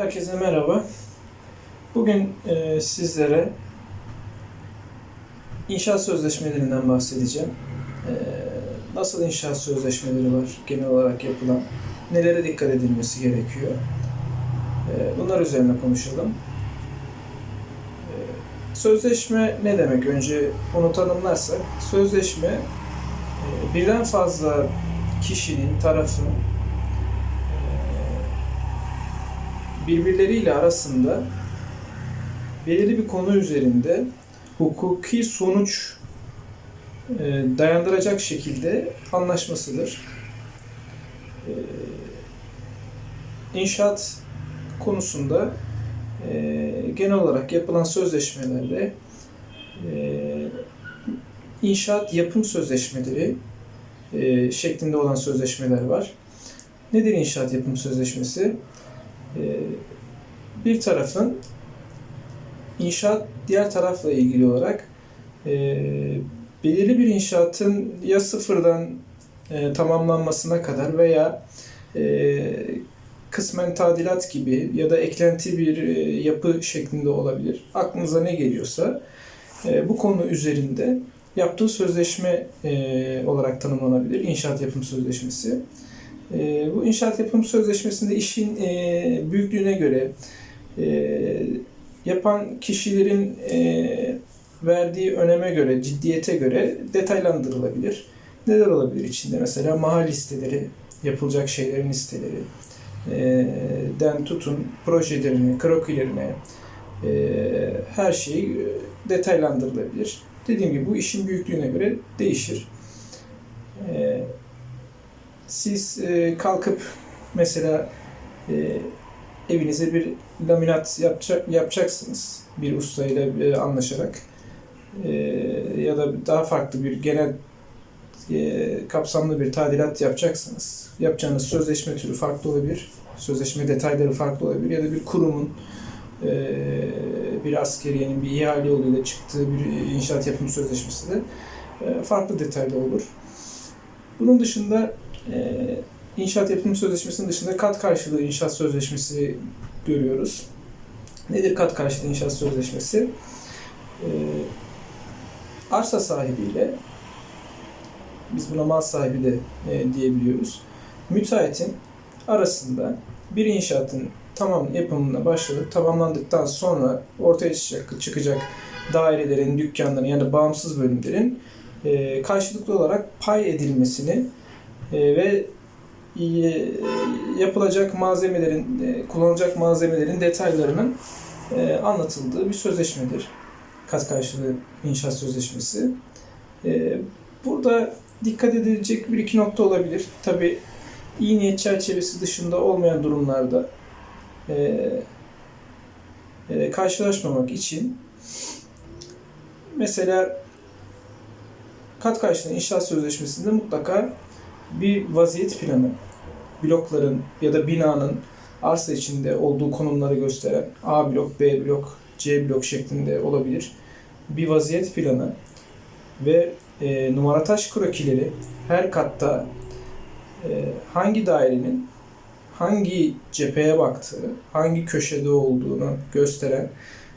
Herkese merhaba. Bugün e, sizlere inşaat sözleşmelerinden bahsedeceğim. E, nasıl inşaat sözleşmeleri var genel olarak yapılan, nelere dikkat edilmesi gerekiyor. E, bunlar üzerine konuşalım. E, sözleşme ne demek? Önce onu tanımlarsak, sözleşme e, birden fazla kişinin, tarafın e, birbirleriyle arasında belirli bir konu üzerinde hukuki sonuç e, dayandıracak şekilde anlaşmasıdır. E, İnşaat konusunda e, genel olarak yapılan sözleşmelerde inşaat yapım sözleşmeleri şeklinde olan sözleşmeler var. Nedir inşaat yapım sözleşmesi? Ee, bir tarafın inşaat diğer tarafla ilgili olarak e, belirli bir inşaatın ya sıfırdan e, tamamlanmasına kadar veya e, kısmen tadilat gibi ya da eklenti bir yapı şeklinde olabilir. Aklınıza ne geliyorsa bu konu üzerinde yaptığı sözleşme olarak tanımlanabilir. İnşaat yapım sözleşmesi. E, bu inşaat yapım sözleşmesinde işin e, büyüklüğüne göre e, yapan kişilerin e, verdiği öneme göre, ciddiyete göre detaylandırılabilir. Neler olabilir içinde? Mesela mahal listeleri, yapılacak şeylerin listeleri, e, den tutun projelerini, krokilerine, e, her şey detaylandırılabilir. Dediğim gibi bu işin büyüklüğüne göre değişir. E, siz e, kalkıp mesela e, evinize bir laminat yapacak, yapacaksınız bir ustayla e, anlaşarak e, ya da daha farklı bir genel e, kapsamlı bir tadilat yapacaksınız. Yapacağınız sözleşme türü farklı olabilir. Sözleşme detayları farklı olabilir ya da bir kurumun e, bir askeriyenin bir ihale yoluyla çıktığı bir inşaat yapım sözleşmesi de e, farklı detaylı olur. Bunun dışında e, inşaat yapım sözleşmesinin dışında kat karşılığı inşaat sözleşmesi görüyoruz. Nedir kat karşılığı inşaat sözleşmesi? E, arsa sahibiyle biz buna mal sahibi de e, diyebiliyoruz. Müteahhitin arasında bir inşaatın tamam yapımına başladık. Tamamlandıktan sonra ortaya çıkacak, çıkacak dairelerin, dükkanların yani bağımsız bölümlerin e, karşılıklı olarak pay edilmesini ve e, yapılacak malzemelerin, e, kullanılacak malzemelerin detaylarının e, anlatıldığı bir sözleşmedir. Kat karşılığı inşaat sözleşmesi. E, burada dikkat edilecek bir iki nokta olabilir. Tabi iyi niyet çerçevesi dışında olmayan durumlarda e, e, karşılaşmamak için mesela kat karşılığı inşaat sözleşmesinde mutlaka bir vaziyet planı, blokların ya da binanın arsa içinde olduğu konumları gösteren A blok, B blok, C blok şeklinde olabilir. Bir vaziyet planı ve e, numarataş krokileri her katta e, hangi dairenin hangi cepheye baktığı, hangi köşede olduğunu gösteren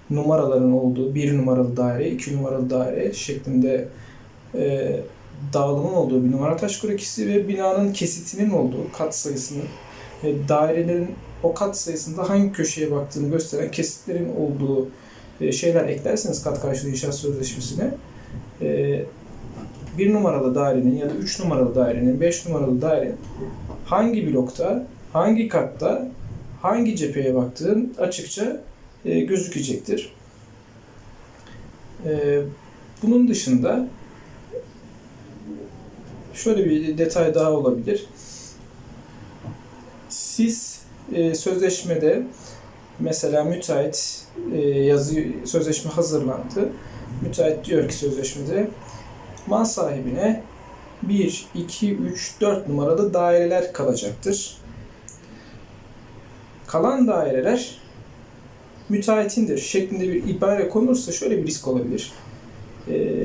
numaraların olduğu bir numaralı daire, iki numaralı daire şeklinde e, dağılımın olduğu bir numara taş krokisi ve binanın kesitinin olduğu kat sayısının ve dairelerin o kat sayısında hangi köşeye baktığını gösteren kesitlerin olduğu e, şeyler eklerseniz kat karşılığı inşaat sözleşmesine e, bir numaralı dairenin ya da üç numaralı dairenin, beş numaralı dairenin hangi blokta, hangi katta, hangi cepheye baktığın açıkça e, gözükecektir. Bunun dışında şöyle bir detay daha olabilir. Siz e, sözleşmede mesela müteahhit e, yazı sözleşme hazırlandı. Müteahhit diyor ki sözleşmede mal sahibine 1, 2, 3, 4 numaralı daireler kalacaktır. Kalan daireler müteahhitindir şeklinde bir ibare konursa şöyle bir risk olabilir. Ee,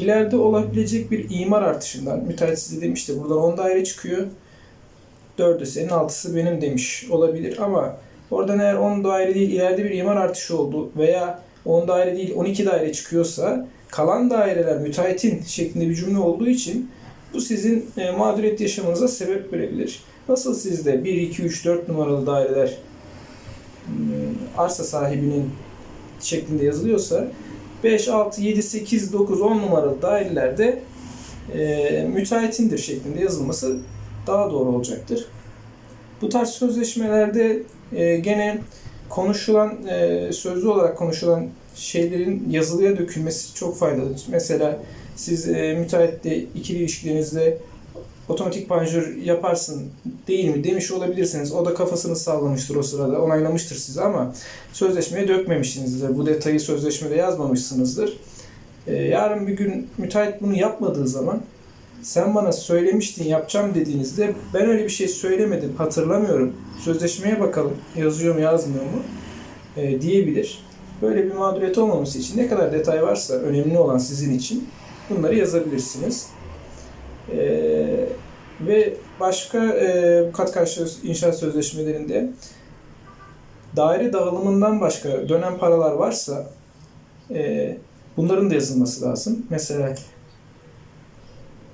ileride olabilecek bir imar artışından müteahhit size demiş de buradan 10 daire çıkıyor. 4'ü senin, 6'sı benim demiş olabilir ama Oradan eğer 10 daire değil ileride bir imar artışı oldu veya 10 daire değil 12 daire çıkıyorsa kalan daireler müteahhitin şeklinde bir cümle olduğu için bu sizin e, mağduriyet yaşamanıza sebep verebilir. Nasıl sizde 1, 2, 3, 4 numaralı daireler hmm, arsa sahibinin şeklinde yazılıyorsa 5, 6, 7, 8, 9, 10 numaralı dairelerde e, müteahhitindir şeklinde yazılması daha doğru olacaktır. Bu tarz sözleşmelerde e, gene konuşulan, e, sözlü olarak konuşulan şeylerin yazılıya dökülmesi çok faydalıdır. Mesela siz e, müteahhitle ikili ilişkilerinizde otomatik panjur yaparsın değil mi demiş olabilirsiniz. O da kafasını sallamıştır o sırada, onaylamıştır sizi ama sözleşmeye dökmemişsinizdir. Bu detayı sözleşmede yazmamışsınızdır. E, yarın bir gün müteahhit bunu yapmadığı zaman sen bana söylemiştin yapacağım dediğinizde ben öyle bir şey söylemedim hatırlamıyorum. Sözleşmeye bakalım yazıyor mu yazmıyor mu e, diyebilir. Böyle bir mağduriyet olmaması için ne kadar detay varsa önemli olan sizin için bunları yazabilirsiniz. E, ve başka e, kat karşı inşaat sözleşmelerinde daire dağılımından başka dönen paralar varsa e, bunların da yazılması lazım. Mesela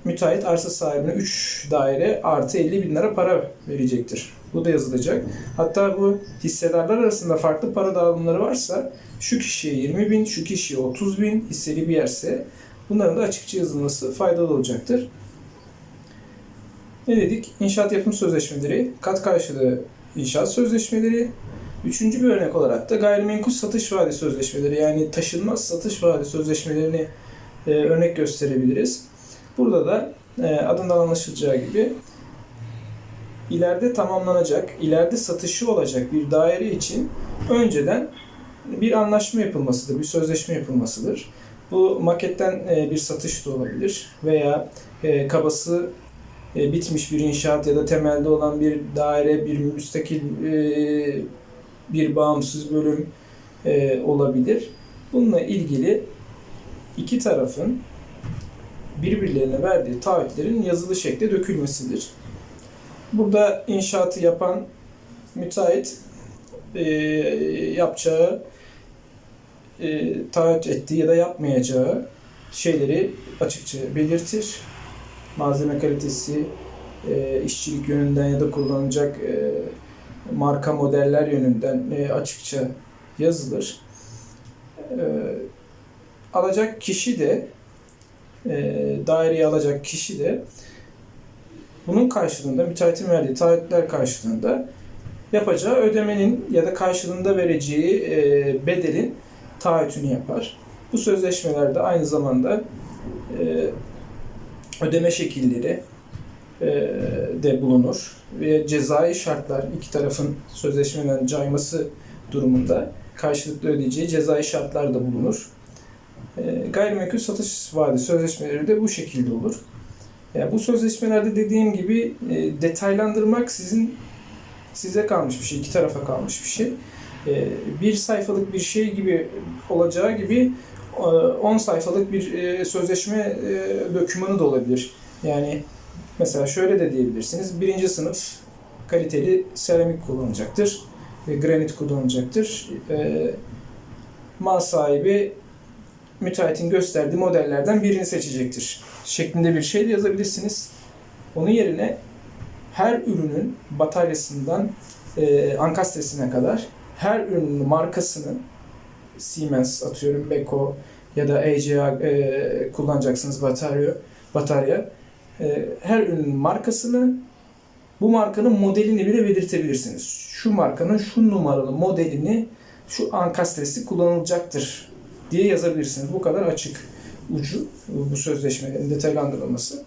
müteahhit arsa sahibine 3 daire artı 50 bin lira para verecektir. Bu da yazılacak. Hatta bu hissedarlar arasında farklı para dağılımları varsa şu kişiye 20 bin, şu kişiye 30 bin hisseli bir yerse bunların da açıkça yazılması faydalı olacaktır. Ne dedik? İnşaat yapım sözleşmeleri, kat karşılığı inşaat sözleşmeleri, Üçüncü bir örnek olarak da gayrimenkul satış vaadi sözleşmeleri yani taşınmaz satış vaadi sözleşmelerini e, örnek gösterebiliriz. Burada da e, adından anlaşılacağı gibi ileride tamamlanacak, ileride satışı olacak bir daire için önceden bir anlaşma yapılmasıdır, bir sözleşme yapılmasıdır. Bu maketten e, bir satış da olabilir veya e, kabası e, bitmiş bir inşaat ya da temelde olan bir daire, bir müstakil e, bir bağımsız bölüm e, olabilir. Bununla ilgili iki tarafın birbirlerine verdiği taahhütlerin yazılı şekilde dökülmesidir. Burada inşaatı yapan müteahhit yapacağı, taahhüt ettiği ya da yapmayacağı şeyleri açıkça belirtir. Malzeme kalitesi, e, işçilik yönünden ya da kullanılacak e, marka modeller yönünden e, açıkça yazılır. Alacak kişi de daireyi alacak kişi de bunun karşılığında müteahhitin verdiği taahhütler karşılığında yapacağı ödemenin ya da karşılığında vereceği bedelin taahhütünü yapar. Bu sözleşmelerde aynı zamanda e, ödeme şekilleri e, de bulunur ve cezai şartlar iki tarafın sözleşmeden cayması durumunda karşılıklı ödeyeceği cezai şartlar da bulunur. E, gayrimenkul satış vaadi sözleşmeleri de bu şekilde olur. Yani bu sözleşmelerde dediğim gibi e, detaylandırmak sizin size kalmış bir şey, iki tarafa kalmış bir şey. Bir sayfalık bir şey gibi olacağı gibi 10 sayfalık bir e, sözleşme e, dokümanı da olabilir. Yani mesela şöyle de diyebilirsiniz. Birinci sınıf kaliteli seramik kullanılacaktır. Granit kullanılacaktır. E, mal sahibi müteahhitin gösterdiği modellerden birini seçecektir. Şeklinde bir şey de yazabilirsiniz. Onun yerine her ürünün bataryasından e, ankastresine kadar her ürünün markasını Siemens atıyorum Beko ya da AGA e, kullanacaksınız batarya batarya e, her ürünün markasını bu markanın modelini bile belirtebilirsiniz. Şu markanın şu numaralı modelini şu ankastresi kullanılacaktır diye yazabilirsiniz. Bu kadar açık ucu bu sözleşmelerin detaylandırılması.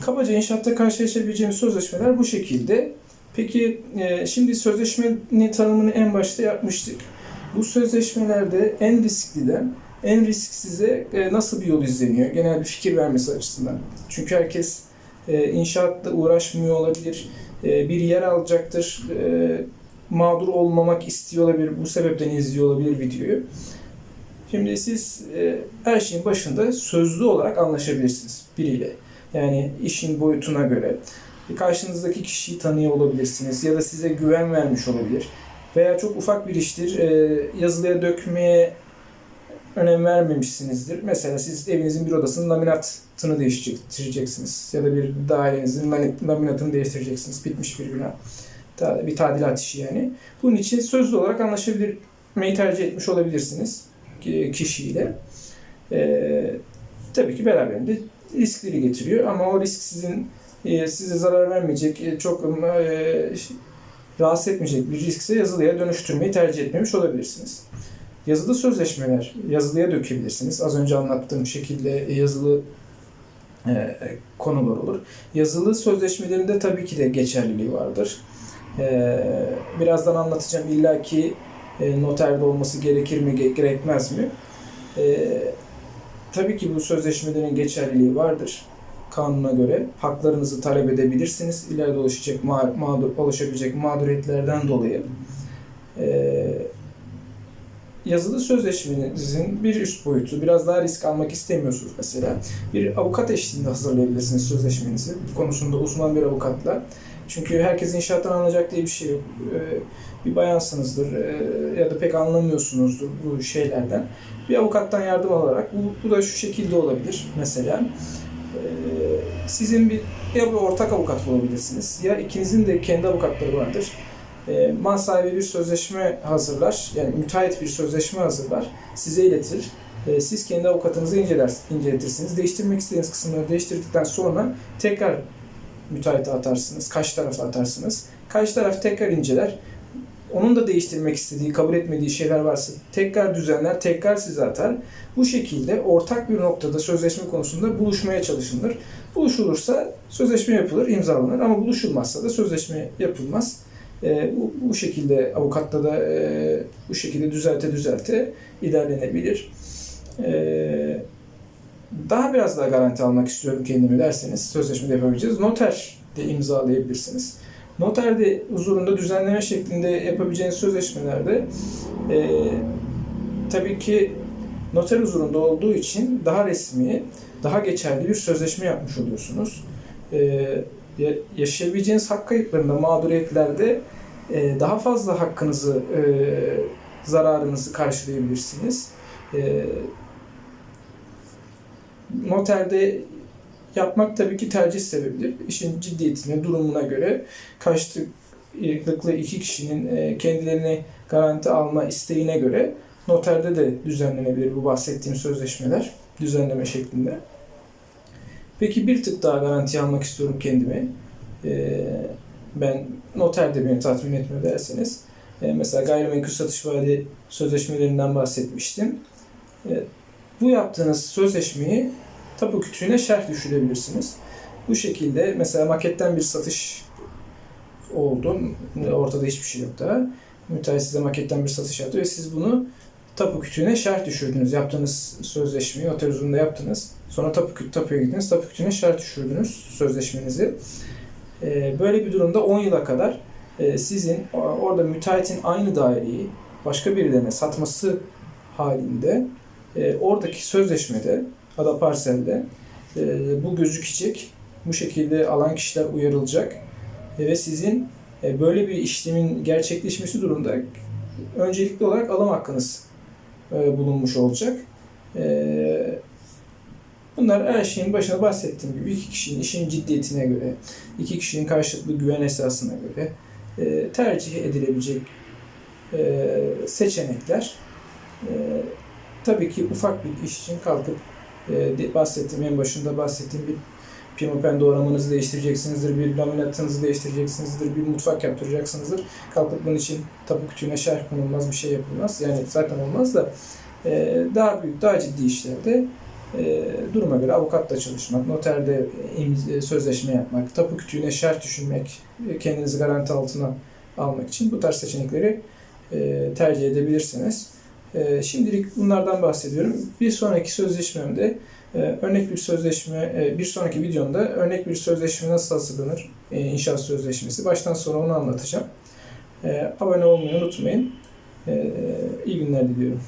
Kabaca inşaatta karşılaşabileceğimiz sözleşmeler bu şekilde. Peki e, şimdi sözleşmenin tanımını en başta yapmıştık. Bu sözleşmelerde en riskliden en risksize e, nasıl bir yol izleniyor? Genel bir fikir vermesi açısından. Çünkü herkes e, inşaatla uğraşmıyor olabilir. Bir yer alacaktır. Mağdur olmamak istiyor olabilir. Bu sebepten izliyor olabilir videoyu. Şimdi siz her şeyin başında sözlü olarak anlaşabilirsiniz biriyle. Yani işin boyutuna göre. Karşınızdaki kişiyi tanıyor olabilirsiniz ya da size güven vermiş olabilir. Veya çok ufak bir iştir. e, yazılıya dökmeye önem vermemişsinizdir. Mesela siz evinizin bir odasının laminatını değiştireceksiniz ya da bir dairenizin lami- laminatını değiştireceksiniz. Bitmiş bir bina. Bir tadilat işi yani. Bunun için sözlü olarak anlaşabilmeyi tercih etmiş olabilirsiniz ki- kişiyle. Ee, tabii ki beraberinde riskleri getiriyor ama o risk sizin e, size zarar vermeyecek, e, çok e, rahatsız etmeyecek bir riskse yazılıya dönüştürmeyi tercih etmemiş olabilirsiniz. Yazılı sözleşmeler yazılıya dökebilirsiniz. Az önce anlattığım şekilde yazılı e, konular olur. Yazılı sözleşmelerinde tabii ki de geçerliliği vardır. E, birazdan anlatacağım illaki e, noterde olması gerekir mi ge- gerekmez mi? E, tabii ki bu sözleşmelerin geçerliliği vardır kanuna göre. Haklarınızı talep edebilirsiniz. İleride oluşacak ma- mağdur, oluşabilecek mağduriyetlerden dolayı. E, yazılı sözleşmenizin bir üst boyutu, biraz daha risk almak istemiyorsunuz mesela. Bir avukat eşliğinde hazırlayabilirsiniz sözleşmenizi. Bu konusunda uzman bir avukatla. Çünkü herkes inşaattan anlayacak diye bir şey yok. Ee, Bir bayansınızdır ee, ya da pek anlamıyorsunuzdur bu şeylerden. Bir avukattan yardım alarak, bu, bu da şu şekilde olabilir mesela. Ee, Sizin bir ya bir ortak avukat bulabilirsiniz ya ikinizin de kendi avukatları vardır. E, mal sahibi bir sözleşme hazırlar, yani müteahhit bir sözleşme hazırlar, size iletir. E, siz kendi avukatınızı inceler, inceletirsiniz. Değiştirmek istediğiniz kısımları değiştirdikten sonra tekrar müteahhite atarsınız, karşı tarafa atarsınız. Karşı taraf tekrar inceler. Onun da değiştirmek istediği, kabul etmediği şeyler varsa tekrar düzenler, tekrar size atar. Bu şekilde ortak bir noktada sözleşme konusunda buluşmaya çalışılır. Buluşulursa sözleşme yapılır, imzalanır ama buluşulmazsa da sözleşme yapılmaz. E, bu, bu şekilde avukatla da e, bu şekilde düzelte düzelte ilerlenebilir. E, daha biraz daha garanti almak istiyorum kendimi derseniz sözleşmede yapabileceğiz. Noter de imzalayabilirsiniz. Noterde huzurunda düzenleme şeklinde yapabileceğiniz sözleşmelerde e, tabii ki noter huzurunda olduğu için daha resmi, daha geçerli bir sözleşme yapmış oluyorsunuz. E, ya- yaşayabileceğiniz hak kayıplarında, mağduriyetlerde e, daha fazla hakkınızı, e, zararınızı karşılayabilirsiniz. E, noterde yapmak tabii ki tercih sebebidir. İşin ciddiyetine, durumuna göre karşılıklı iki kişinin e, kendilerini garanti alma isteğine göre noterde de düzenlenebilir bu bahsettiğim sözleşmeler düzenleme şeklinde. Peki bir tık daha garanti almak istiyorum kendimi. Ee, ben noterde beni tatmin etmiyor derseniz e, mesela gayrimenkul satış vaadi sözleşmelerinden bahsetmiştim. E, bu yaptığınız sözleşmeyi tapu kütüğüne şerh düşürebilirsiniz. Bu şekilde mesela maketten bir satış oldu. Ortada hiçbir şey yok daha. Müteahhit size maketten bir satış yaptı ve siz bunu tapu kütüğüne şerh düşürdünüz. Yaptığınız sözleşmeyi otel huzurunda yaptınız. Sonra tapu, küt- tapuya gittiniz. Tapu kütüğüne şerh düşürdünüz sözleşmenizi. Ee, böyle bir durumda 10 yıla kadar e, sizin orada müteahhitin aynı daireyi başka birilerine satması halinde e, oradaki sözleşmede ada parselde e, bu gözükecek. Bu şekilde alan kişiler uyarılacak E, ve sizin e, böyle bir işlemin gerçekleşmesi durumunda öncelikli olarak alım hakkınız e, bulunmuş olacak. E, bunlar her şeyin başına bahsettiğim gibi iki kişinin işin ciddiyetine göre, iki kişinin karşılıklı güven esasına göre e, tercih edilebilecek e, seçenekler. E, tabii ki ufak bir iş için kalkıp e, bahsettiğim en başında bahsettiğim bir pimapen doğramanızı değiştireceksinizdir, bir laminatınızı değiştireceksinizdir, bir mutfak yaptıracaksınızdır. Kalkıp bunun için tapu kütüğüne şerh konulmaz, bir şey yapılmaz. Yani zaten olmaz da e, daha büyük, daha ciddi işlerde e, duruma göre avukatla çalışmak, noterde imz- sözleşme yapmak, tapu kütüğüne şerh düşünmek, e, kendinizi garanti altına almak için bu tarz seçenekleri e, tercih edebilirsiniz. E, şimdilik bunlardan bahsediyorum. Bir sonraki sözleşmemde e, örnek bir sözleşme, e, bir sonraki videomda örnek bir sözleşme nasıl hazırlanır, e, inşaat sözleşmesi. Baştan sona onu anlatacağım. E, abone olmayı unutmayın. E, iyi günler diliyorum.